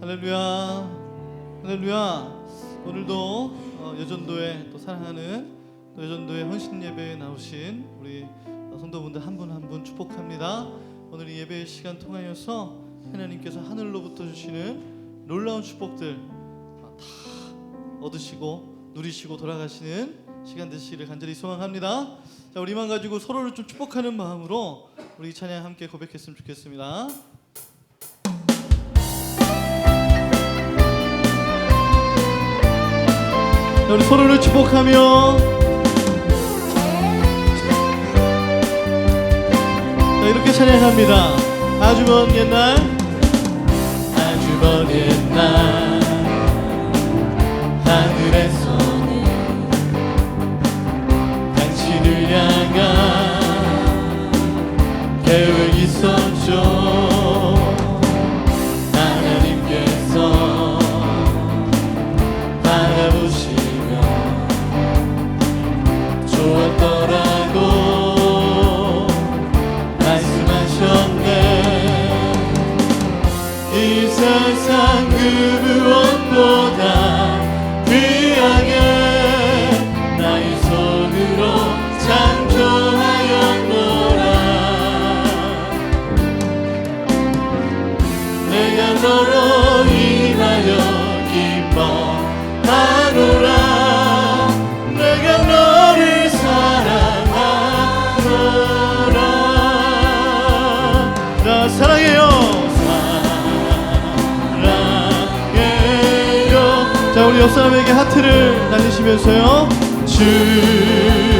할렐루야. 할렐루야. 오늘도 어, 여전도에 또 사랑하는 또 여전도의 헌신 예배에 나오신 우리 어, 성도분들 한 분 한 분 축복합니다. 오늘 이 예배 시간 통하여서 하나님께서 하늘로부터 주시는 놀라운 축복들 어, 다 얻으시고 누리시고 돌아가시는 시간 되시기를 간절히 소망합니다. 자 우리만 가지고 서로를 좀 축복하는 마음으로 우리 찬양 함께 고백했으면 좋겠습니다 우리 서로를 축복하며. 자, 이렇게 찬양합니다. 아주 먼 옛날, 아주 먼 옛날 우리 옆 사람에게 하트를 날리시면서요. 축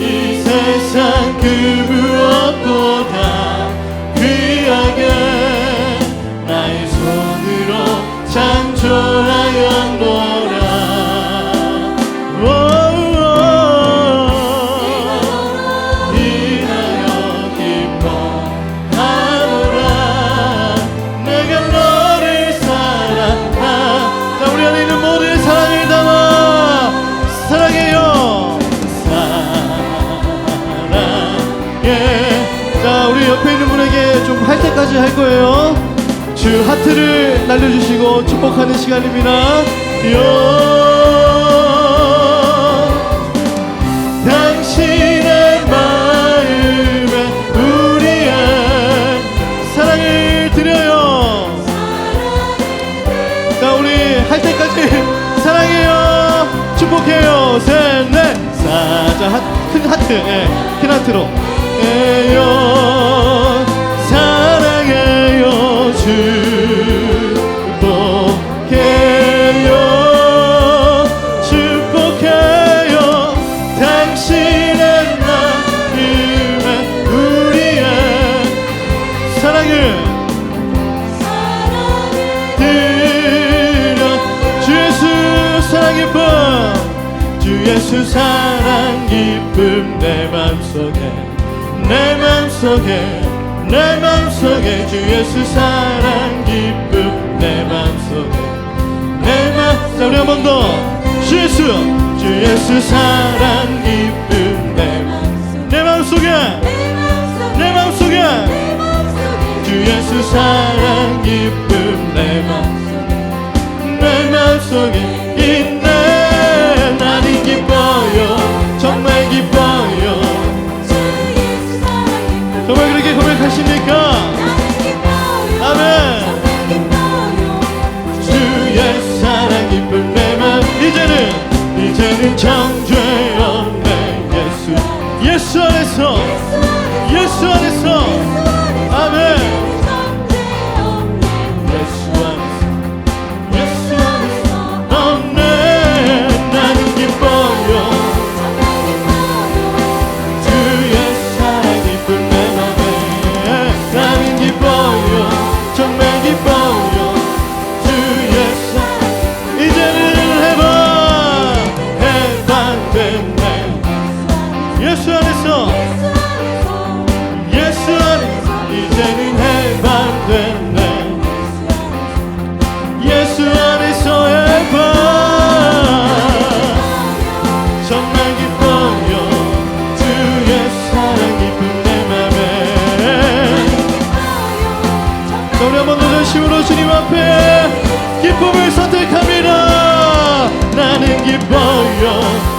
이 세상 그 무엇보다 할 거예요 주 하트를 날려주시고 축복하는 시간입니다 요 당신의 마음에 우리의 사랑을 드려요. 자, 우리 할 때까지 사랑해요. 축복해요. 셋, 넷. 사, 자, 하, 큰 하트. 예, 큰 하트로. 에요. 사랑해요. 축복해요. 축복해요. 당신의 마음에 우리의 사랑을 드려 주 예수 사랑 기쁨 주 예수 사랑 기쁨 내 맘속에 내 맘속에 내 맘속에 주 예수 사랑 기쁨. 내 맘속에 내맘 자 우리 한 번 더. 주 예수 주 예수 사랑 기쁨. 내내 맘속에. 내 맘속에. 주 예수 사랑 기쁨. 내맘내 맘속에 창조의 영광 예수. 예수 안에서 예수 안에서.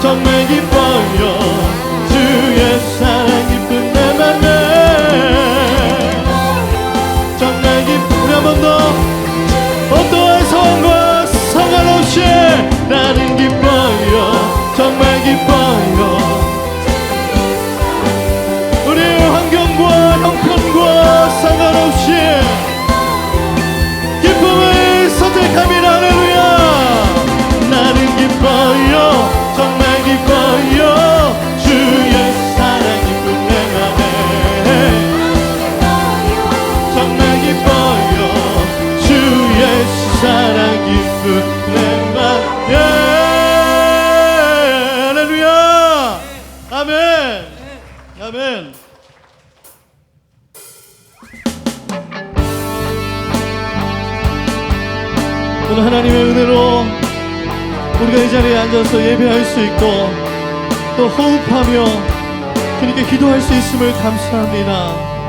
정말 깊 오늘 하나님의 은혜로 우리가 이 자리에 앉아서 예배할 수 있고 또 호흡하며 주님께 기도할 수 있음을 감사합니다.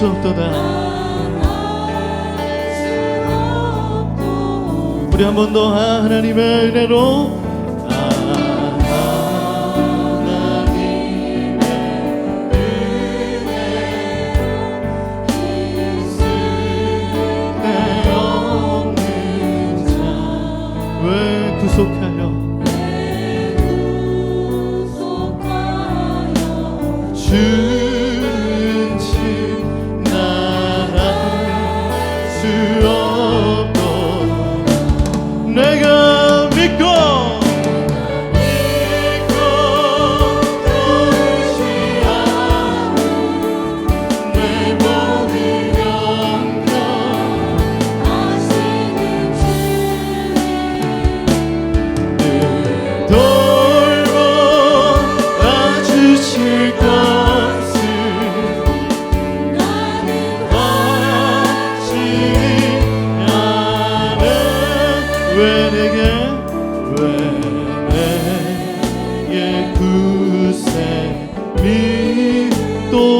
수 없도다. 우리 한 번 더 하나님의 은혜로. 아, 구속하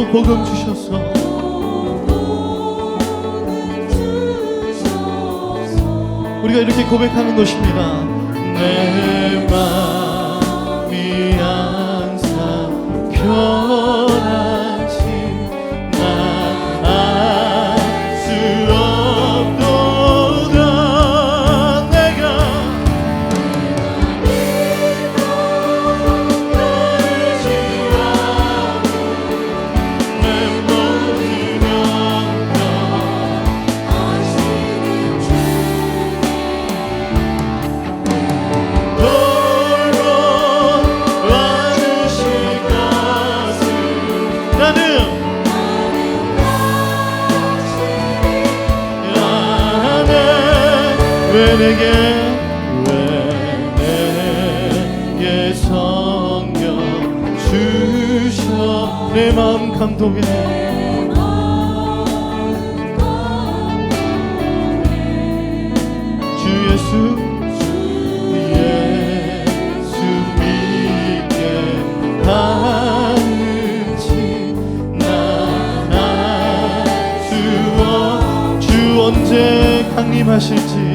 복음 주셔서 우리가 이렇게 고백하는 것입니다. 내 마음이 항상 평. 왜 내게 왜 내게 성경 주셔? 내 마음 감동해. 주 예수 강림하실지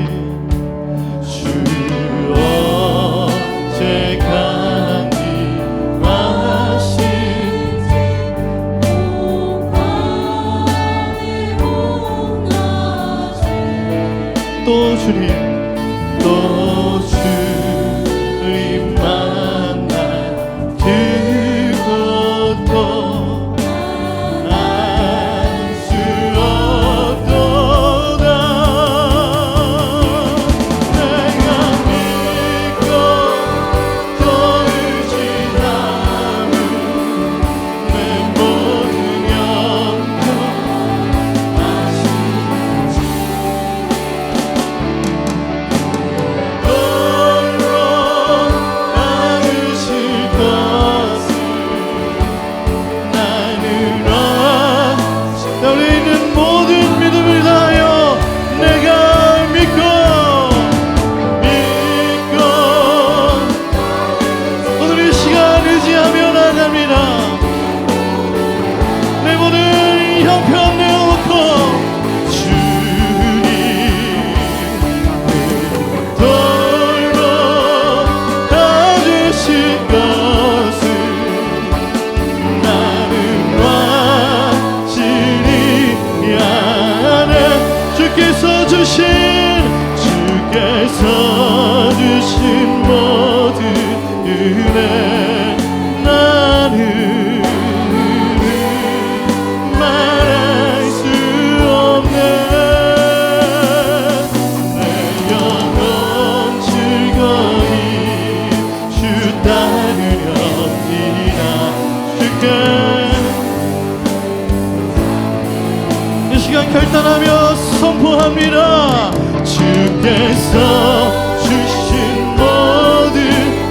주신 모든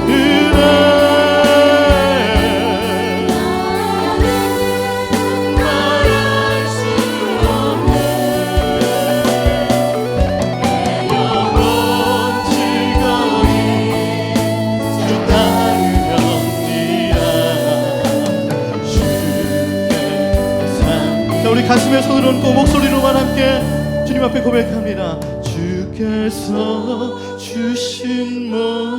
은혜 말할 수 없네 영원 즐거이 주 따르렵니다 주께 산 자, 우리 가슴에 손을 얹고 목소리로만 함께 앞에 고백합니다. 주께서 주신 모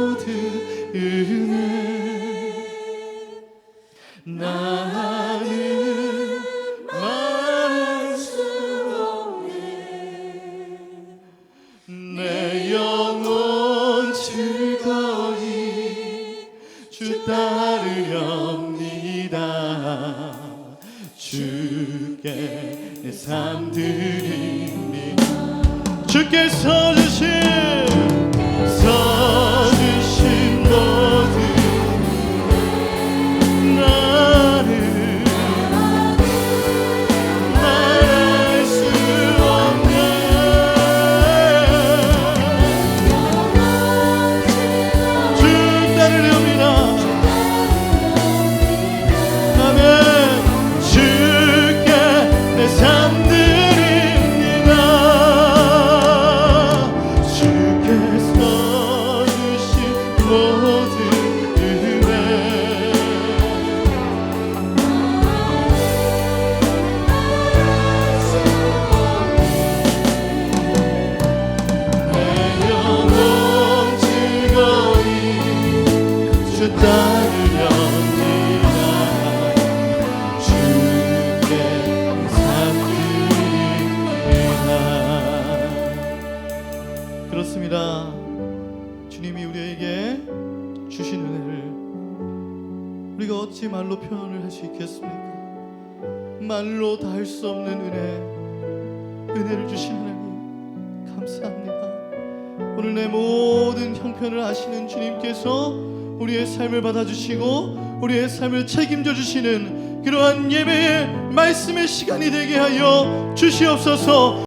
그렇습니다 주님이 우리에게 주신 은혜를 우리가 어찌 말로 표현을 할 수 있겠습니까? 말로 다 할 수 없는 은혜 은혜를 주신 하나님 감사합니다. 오늘 내 모든 형편을 아시는 주님께서 우리의 삶을 받아주시고 우리의 삶을 책임져 주시는 그러한 예배의 말씀의 시간이 되게 하여 주시옵소서